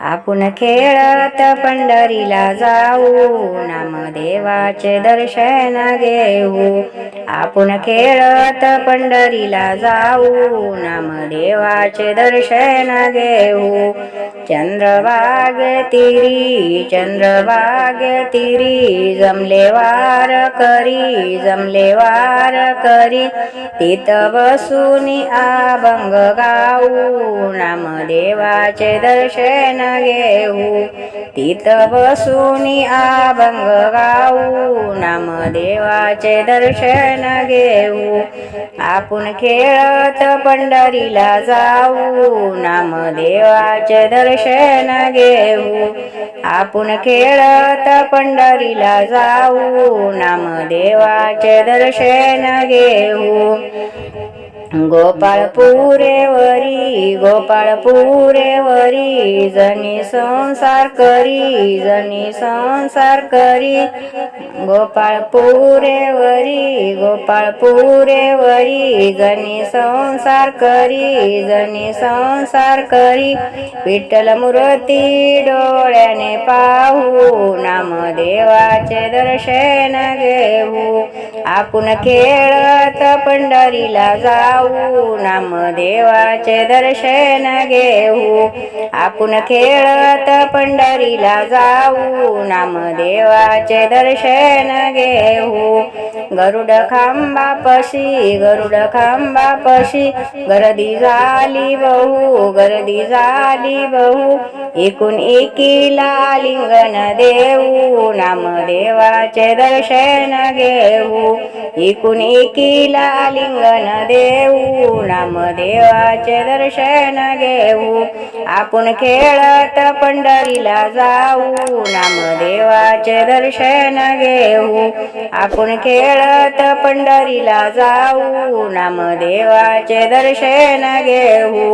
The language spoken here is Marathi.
आपण खेळत पंढरीला जाऊ नामदेवाचे दर्शन घेऊ. आपण खेळत पंढरीला जाऊ नामदेवाचे दर्शन घेऊ. चंद्रभाग तिरी चंद्रभाग तिरी जमले वार करी जमले वार करी. तित बसूनी अभंग गाऊ नामदेवाचे दर्शन घेऊ तिथं बसूनी अभंग गाऊ. नामदेवाचे दर्शन घेऊ. आपण खेळत पंढरीला जाऊ. नामदेवाचे दर्शन घेऊ. आपण खेळत पंढरीला जाऊ. नामदेवाचे दर्शन घेऊ. गोपाळपुरेवरी गोपाळपुरेवरी जनी संसार करी जनी संसार करी. गोपाळ गोपाळपुरेवरी गोपाळपुरेवरी जनी संसार करी जनी संसार करी. विठ्ठल मूर्ती डोळ्याने पाहू नामदेवाचे दर्शन घेऊ. आपण खेळत पंढरीला जाऊ. नामदेवाचे दर्शन घेऊ. आपण खेळत पंढरीला जाऊ. नामदेवाचे दर्शन घेऊ. गरुड खांबापशी गरुड खांबापशी गर्दी झाली बहु गर्दी झाली बहु. एकूण एकीला लिंगन देऊ नामदेवाचे दर्शन घेऊ. एकूण एकीला लिंगन देऊ नामदेवाचे दर्शन घेऊ. आपण खेळत पंढरीला जाऊ नामदेवाचे दर्शन घेऊ. आपण खेळत पंढरीला जाऊ नामदेवाचे दर्शन घेऊ.